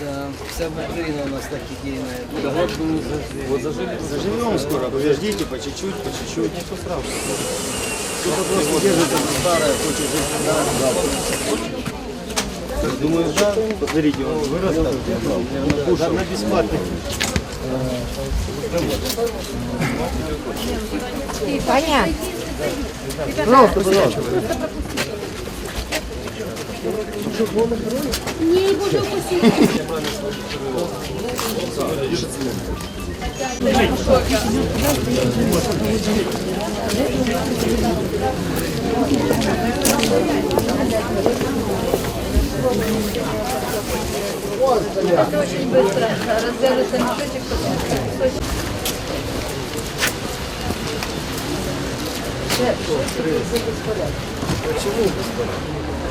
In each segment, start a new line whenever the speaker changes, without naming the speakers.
Да, вся Украина у нас так идейная. Год бы не зажили. Вот зажили.
Заживем скоро, подождите, по чуть-чуть, по чуть-чуть. Кто-то просто держит это старое, хочет жить да. Думаю, да, смотрите, он вырос так, наверное, кушал. На бесплатный.
Понятно.
Не, боже, укусил. Это очень быстро развяжется мешочек, потому что Почему беспорядок?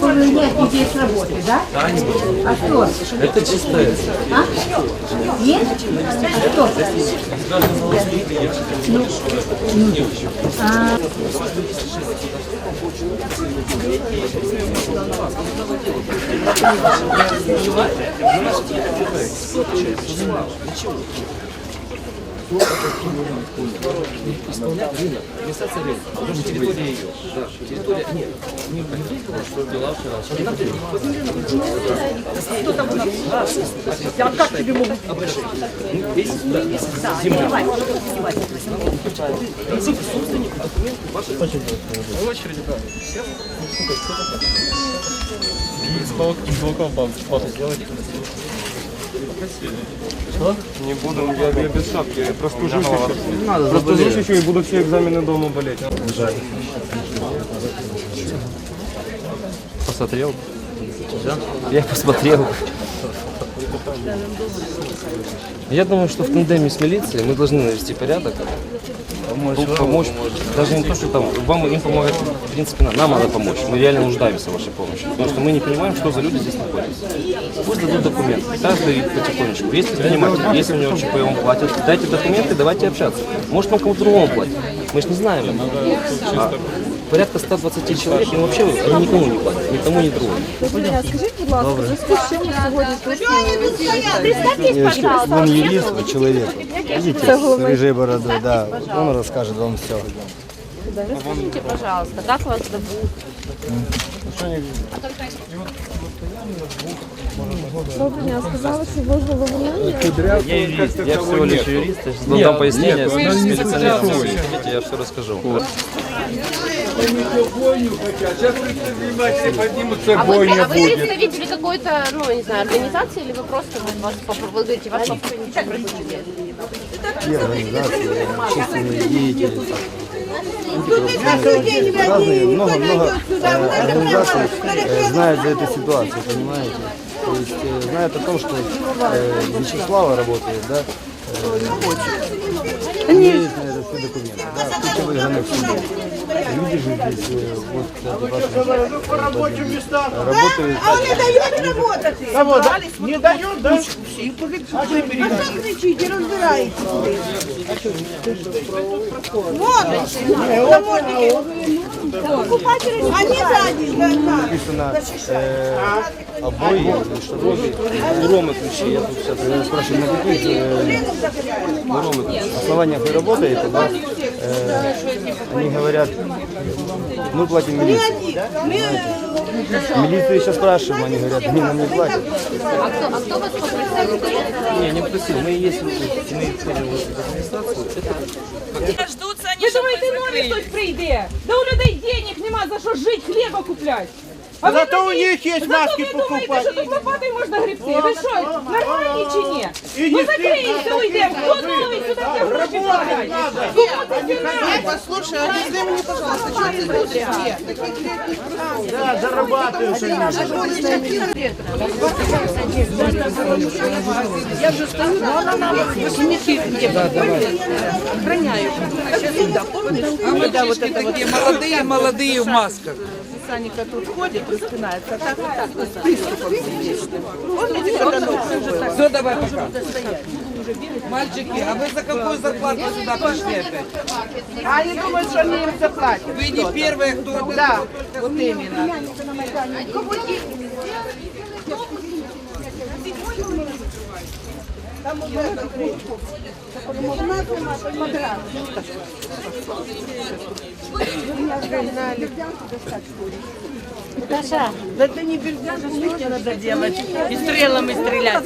Поменять людей с работы, да? А кто?
Это чистое.
А? Нет? А кто? Ну, ну, а,
Исполнять рынок. Администрация рынка. Что территория ее. Да. Территория. Нет. Не видела, что была вчера. Сейчас не надо.
Кто там у нас? Я как тебе могу?
Ну, Весь, да.
Да,
Земля.
давай.
Принесите собственник, документы, ваши В очереди, да.
Что? Не буду, я, я без шапки, я простужусь еще. Надо, простужусь еще и буду все экзамены дома болеть.
Посмотрел. Я посмотрел. Я думаю, что в тандеме с милицией мы должны навести порядок. Помочь, помочь. Даже не то, что там вам им помогать, в принципе, нам, нам надо помочь. Мы реально нуждаемся в вашей помощи. Потому что мы не понимаем, что за люди здесь находятся. Пусть дадут документы. Каждый потихонечку. Есть предприниматель, если у него ЧП, он платит. Дайте документы, давайте общаться. Может, он кому-то другому платит. Мы же не знаем. А порядка 120 человек, и вообще они никому не платят. Ни тому, ни другому.
Скажіть, будь ласка, в зв'язку з чим ви сьогодні тут?
Представьтесь, пожалуйста.
Он юрист, вы человек. Видите, с рыжей бородой, да. Он расскажет вам все.
Расскажите, пожалуйста, как вас зовут?
Дня, сказали, що важливо вимагання.
Я юрист, я всего лишь юрист. Я сейчас дам пояснение с милиционером. Хотите, я все расскажу.
А вы, а вы представители какой-то, ну, не знаю, организации, или вы просто вот вас попро- вы говорите, вас попросили?
И организации, общественные деятели. Разные, много-много э, организаций э, знают за эту ситуацию, понимаете? То есть э, знают о том, что э, Вячеслава работает, да? Э, все документы, да, куча выигранных судов. Люди же здесь, э, вот, кстати, ваши, рабочим местам работают.
А вони дають работати.
Кого, да? Не дает, да?
А що кричите, розбираєте? Вот, таможники. Покупатели, они сзади. да, да.
Написано э, обои или что-то.
Буромы ключи, я тут сейчас
Я спрашиваю, на каких э, основаниях вы работаете, да? Э, они говорят, мы платим милиции. Милицию сейчас спрашиваем, они говорят, мы нам не платят.
А кто, а кто вас попросил?
Не, не просил. Мы есть мы входим в администрацию. Это
Ждуться, они Ви думаєте, нові хтось прийде? Да у людей денег нема за що жити, хліба купляти. А ви
Зато у
тоді-
них є
Зато
маски
ви думаєте,
покупати.
що тут лопатою можна гребти? Ви що, нормальні чи ні?
І
Ну
не
закриємося,
стидно,
уйдемо. Хто
ви.
новий сюди де гроші вкладає? Кому це надо?
Послушай, объясни мне, пожалуйста, что ты будешь?
Да, зарабатывают они.
Да, вот это такие молодые, молодые в масках. Саника тут ходит, распинается, а так вот так вот с приступом сердечным. Помните, когда ночью? Все, давай пока. Мальчики, а вы за какую зарплату сюда пришли опять?
А они думают, что они им заплатят.
Вы не первые, кто... Да, вот именно на...
Даша,
Да это не бердянку, мне надо делать. И стрелами стрелять.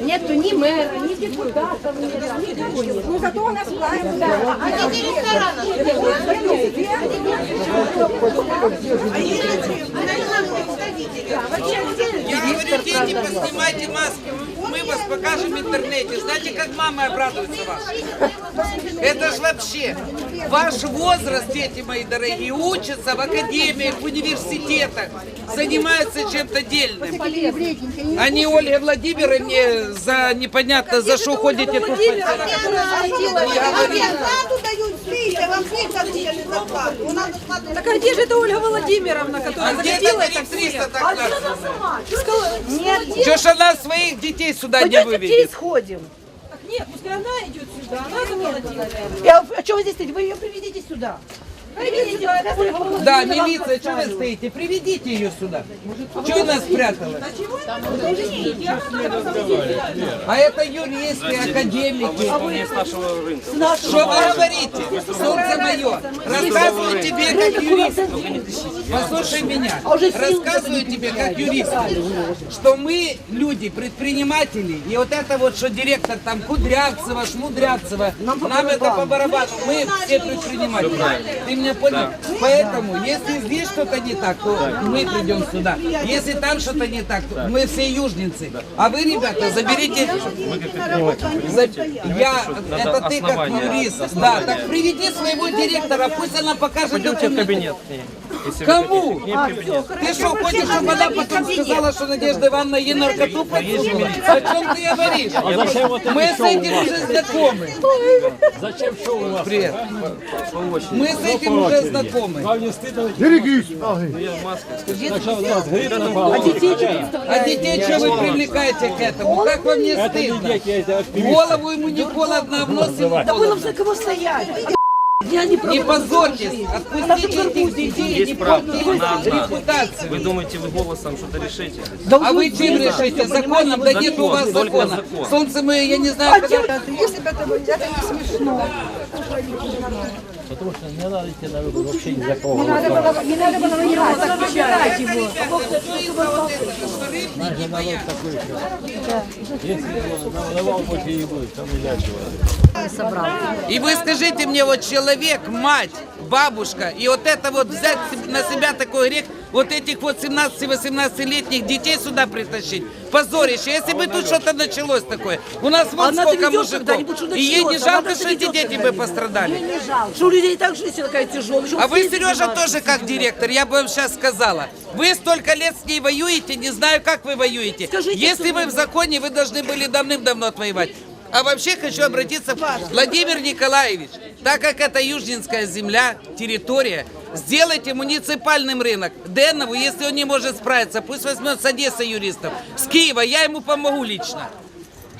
нету ни мэра, ни депутатов, нет. Ну зато у нас власть. Да. А где рестораны?
Я говорю, дети, поснимайте маски, мы вас покажем в интернете. Знаете, как мамы обрадуются вас? Это ж вообще ваш возраст, дети мои дорогие, учатся в академиях, в университетах, занимаются чем-то дельным. А не Ольга Владимировне за непонятно за что ходите тут.
Зарплату дают
Так а где же это Ольга Владимировна,
А
которая
где
захотела
это
все? А
наша?
что она сама? Нет,
Что ж она своих детей сюда не выведет?
сходим.
нет, пускай она идет сюда, она заплатила.
Я, а что вы здесь стоите? Вы ее приведите сюда.
Да, милиция, что вы стоите? Приведите ее сюда. Что она спрятала? А это юристы, академики. Что вы говорите? Солнце мое. Рассказываю тебе как юрист. Послушай меня. Рассказываю тебе как юрист, что мы люди, предприниматели, и вот это вот, что директор там Кудрявцева, Шмудрявцева, нам это по барабану. Мы все предприниматели. Ты меня понял? Поэтому, если здесь что-то не так, то мы придем сюда. Если там что-то не так, то мы все южницы. А вы, ребята, заберите... За- Я, это ты как юрист. Да, так приведи своего директора, пусть она покажет
Пойдемте в
документы.
кабинет. к ней, если вы
Кому?
хотите. К ней в кабинет.
Ты что, хочешь, чтобы она потом сказала, что Надежда Ивановна ей наркоту подсунула? О чем ты говоришь? Мы с этим уже знакомы.
Зачем что у вас?
Привет. Мы с этим уже знакомы.
Вам не стыдно?
Берегись!
А детей что вы привлекаете к этому? Как вам не стыдно?
Активисты.
голову ему не холодно, а в нос ему холодно.
За кого стоять?
Не позорьтесь, отпустите этих детей, не репутацию.
Вы думаете, вы голосом что-то решите?
А вы чем решите? Законом? Да нет у вас
Только
закона.
закон.
Солнце мы, я не знаю, когда...
Если бы это было, это не смешно.
Потому что не надо идти на выбор вообще ни за кого.
Не надо было, не надо было вынимать, забирать его.
Наш народ такой же. Если на больше не будет, там нельзя чего.
И вы скажите мне, вот человек, мать, бабушка, и вот это вот взять на себя такой грех, вот этих вот 17-18-летних детей сюда притащить. Позорище. Если бы тут что-то началось такое. У нас вот
Она
сколько мужиков. И ей не жалко, что эти дети бы пострадали.
Что у людей так жизнь такая тяжелая.
А вы, Сережа, тоже как директор, я бы вам сейчас сказала. Вы столько лет с ней воюете, не знаю, как вы воюете.
Скажите,
Если вы в законе, вы должны были давным-давно отвоевать. А вообще хочу обратиться, Владимир Николаевич, так как это Южнинская земля, территория, сделайте муниципальным рынок. Деннову, если он не может справиться, пусть возьмет с Одессы юристов, с Киева, я ему помогу лично.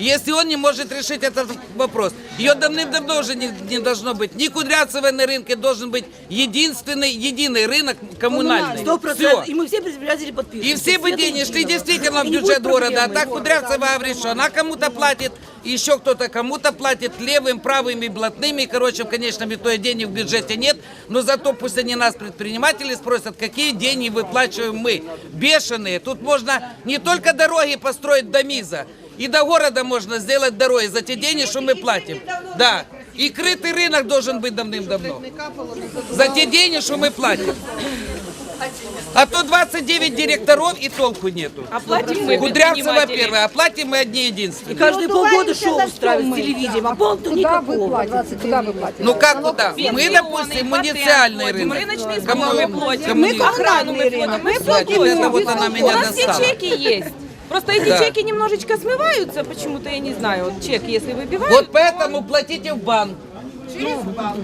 Если он не может решить этот вопрос. Ее давным-давно уже не, не должно быть. Ни Кудрявцева на рынке должен быть единственный, единый рынок коммунальный.
Сто процентов. И мы все предприниматели подпишем.
И все бы деньги шли действительно в бюджет города. А так Кудрявцева говорит, что она кому-то платит, еще кто-то кому-то платит, левым, правым и блатными. Короче, в конечном итоге денег в бюджете нет. Но зато пусть они нас, предприниматели, спросят, какие деньги выплачиваем мы. Бешеные. Тут можно не только дороги построить до МИЗа, и до города можно сделать дороги за те деньги, что мы платим. Да. И крытый рынок должен быть давным-давно. За те деньги, что мы платим. А то 29 директоров и толку нету.
Оплатим мы,
Кудрявцева первая, оплатим мы одни
И
единственные.
каждые полгода шоу устраивают с телевидением, а пол никакого.
Ну как куда? Мы, допустим, муниципальный
платим,
рынок.
Рыночные
Кому-
сборы платим. Мы охрану мы платим. Мы
Платим,
платим.
это вот она меня
У нас все
достала.
чеки есть. Просто эти
Да.
чеки немножечко смываются, почему-то я не знаю. Вот чек, если выбивают,
Вот поэтому платите в банк.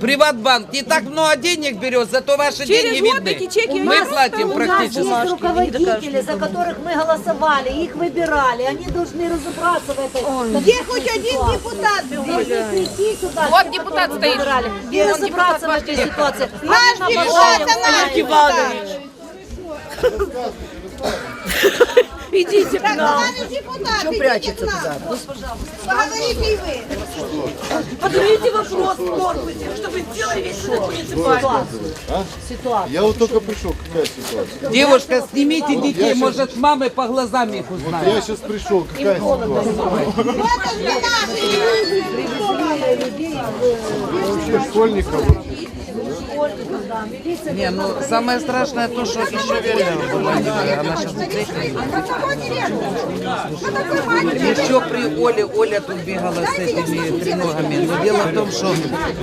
Приватбанк не так много денег берет, зато ваши
Через
деньги
год
видны.
эти чеки
Мы платим
у
практически.
Есть руководители, за которых мы голосовали, их выбирали. Они должны разобраться в этой.
Где хоть один депутат был?
Должны прийти сюда.
Вот
те,
депутат стоит.
выбирали, И
Он
разобраться в этой ситуации.
Наш депутат, а
власть.
Иванович. Идите к нам. Что прячется
к нам.
туда?
Поговорите и вы.
Поднимите вопрос в корпусе, чтобы сделали весь этот муниципальный.
Я вот только пришел, какая ситуация?
Девушка, снимите детей, может, мамы по глазам их узнают.
Я сейчас пришел, какая ситуация?
Вот это наши.
Вообще школьников вообще.
Не, ну самое страшное то, что еще Вера была, она сейчас Еще при Оле, Оля тут бегала с этими треногами. Но дело в том, что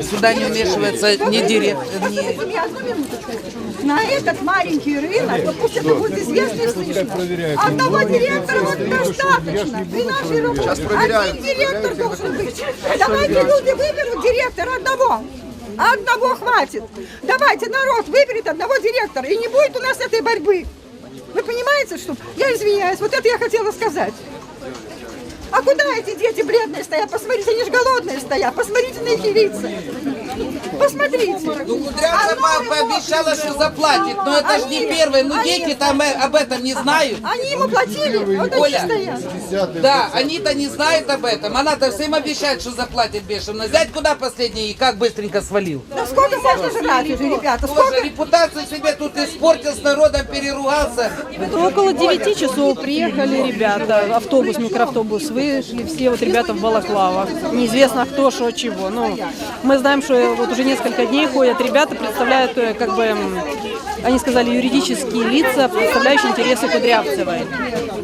сюда не вмешивается ни директор, ни...
На этот маленький рынок, вот пусть это будет известно и слышно. Одного директора вот достаточно. И наши рабочие. Один директор должен быть. Давайте люди выберут директора одного. Одного хватит. Давайте народ выберет одного директора. И не будет у нас этой борьбы. Вы понимаете, что... Я извиняюсь, вот это я хотела сказать. А куда эти дети бледные стоят? Посмотрите, они же голодные стоят. Посмотрите на их лица. Посмотрите.
Ну, Кудрявцева пообещала, что заплатит, но это же не первый. Ну, дети там э, об этом не знают.
Они ему платили, вот они
Оля.
стоят.
Да, они-то не знают об этом. Она-то всем обещает, что заплатит бешено. Взять куда последний и как быстренько свалил.
Да сколько можно жрать уже, ребята?
Боже,
Сколько?
репутацию себе тут испортил, с народом переругался.
Около 9 часов приехали ребята, автобус, микроавтобус, вышли все вот ребята в балаклавах. Неизвестно кто, что, чего. Ну, мы знаем, что вот уже несколько дней ходят ребята, представляют э, как бы, они сказали, юридические лица, представляющие интересы Кудрявцевой.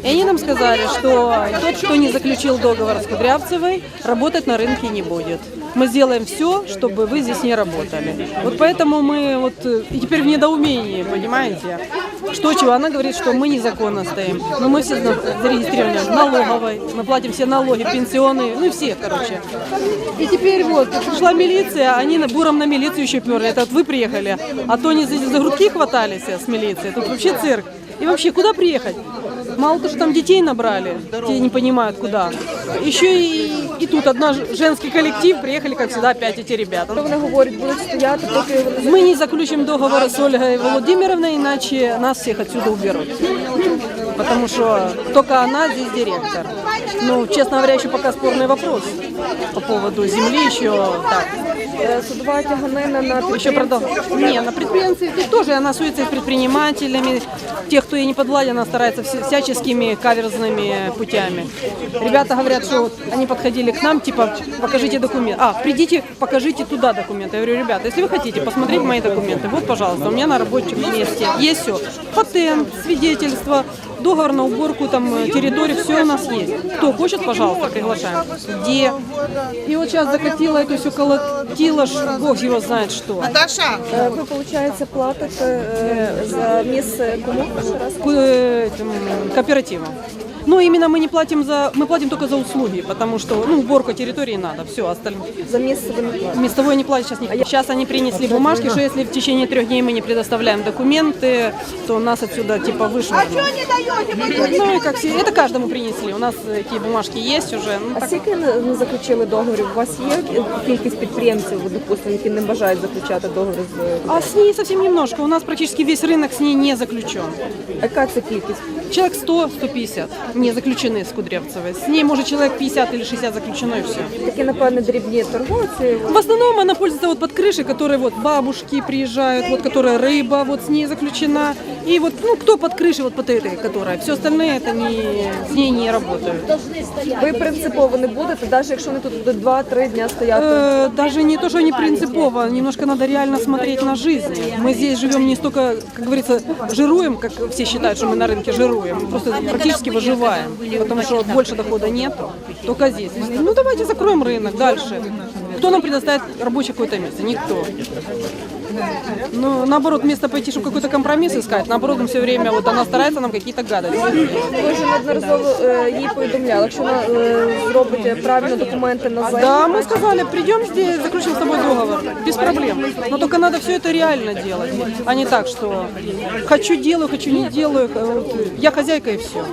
И они нам сказали, что тот, кто не заключил договор с Кудрявцевой, работать на рынке не будет. Мы сделаем все, чтобы вы здесь не работали. Вот поэтому мы вот э, и теперь в недоумении, понимаете? Что чего? Она говорит, что мы незаконно стоим. Но мы все зарегистрированы в налоговой, мы платим все налоги, пенсионные, ну все, короче. И теперь вот пришла милиция, они на буром на милицию еще перли. Это вот вы приехали, а то они за, за грудки хватались с милицией. Тут вообще цирк. И вообще, куда приехать? Мало то, что там детей набрали, те не понимают куда. Еще и, и тут одна женский коллектив, приехали, как всегда, опять эти ребята. Вони говорять, будуть стояти, поки... Мы не заключим договор с Ольгой Володимировной, иначе нас всех отсюда уберут. Потому что только она здесь директор. Ну, честно говоря, еще пока спорный вопрос по поводу земли еще так. Судова тяганина на еще продал. Не, на предпринимателей здесь тоже она суется с предпринимателями, тех, кто ей не подвладен, она старается вся- всяческими каверзными путями. Ребята говорят, что вот они подходили к нам, типа, покажите документы. А, придите, покажите туда документы. Я говорю, ребята, если вы хотите посмотреть мои документы, вот, пожалуйста, у меня на рабочем месте есть все. Патент, свидетельство, договор на уборку там э, территории, все у нас есть. Кто хочет, пожалуйста, приглашаем. Где? И вот сейчас закатила это все, колотила, бог его знает что.
Наташа!
Ви, виходить, платите е, за місце кому? Ще раз?
К- э, этим, кооперативам. Но именно мы не платим за, мы платим только за услуги, потому что, ну, уборка территории надо, все, остальное.
За місце ви не платите?
Местовой не платят сейчас не Сейчас они принесли бумажки, что если в течение трех дней мы не предоставляем документы, то нас отсюда типа вышвырнут.
не даете?
Ну и как все, это каждому принесли. У нас эти бумажки есть уже. Ну,
А
так,
скільки не не заключили договорів? У вас є кількість підприємців, допустимо, які не бажають заключати договір з
а с ней совсем немножко. У нас практически весь рынок с ней не заключен.
А яка це кількість?
Человек 100-150 не заключены с Кудрявцевой. С ней может человек 50 или 60 заключено и все.
Такі, напевне, дрібні торговці.
В основном она пользуется вот под крышей, которые вот бабушки приезжают, вот которая рыба вот с ней заключена. И вот, ну, кто под крышей, вот под этой, которая. Все остальные это не, с ней не работают.
Ви принципово не будете, навіть якщо вони тут будуть 2-3 дня стояти.
Э, даже не то, что не принципово, немножко надо реально смотреть на жизнь. Мы здесь живем не столько, как говорится, жируем, как все считают, что мы на рынке жируем, мы просто практически выживаем, потому что больше дохода нет, только здесь. Ну давайте закроем рынок дальше. Кто нам предоставит рабочее какое-то место? Никто. Ну, наоборот, вместо пойти, чтобы какой-то компромисс искать, наоборот, мы все время, вот она старается нам какие-то гадости.
Ви вже неодноразово е, їй повідомляли, якщо вона е, зробить правильно документи на землю.
Да, мы сказали, придем здесь, заключим с тобой договор, без проблем. Но только надо все это реально делать, а не так, что хочу делаю, хочу не делаю, э, вот, я хозяйка и все.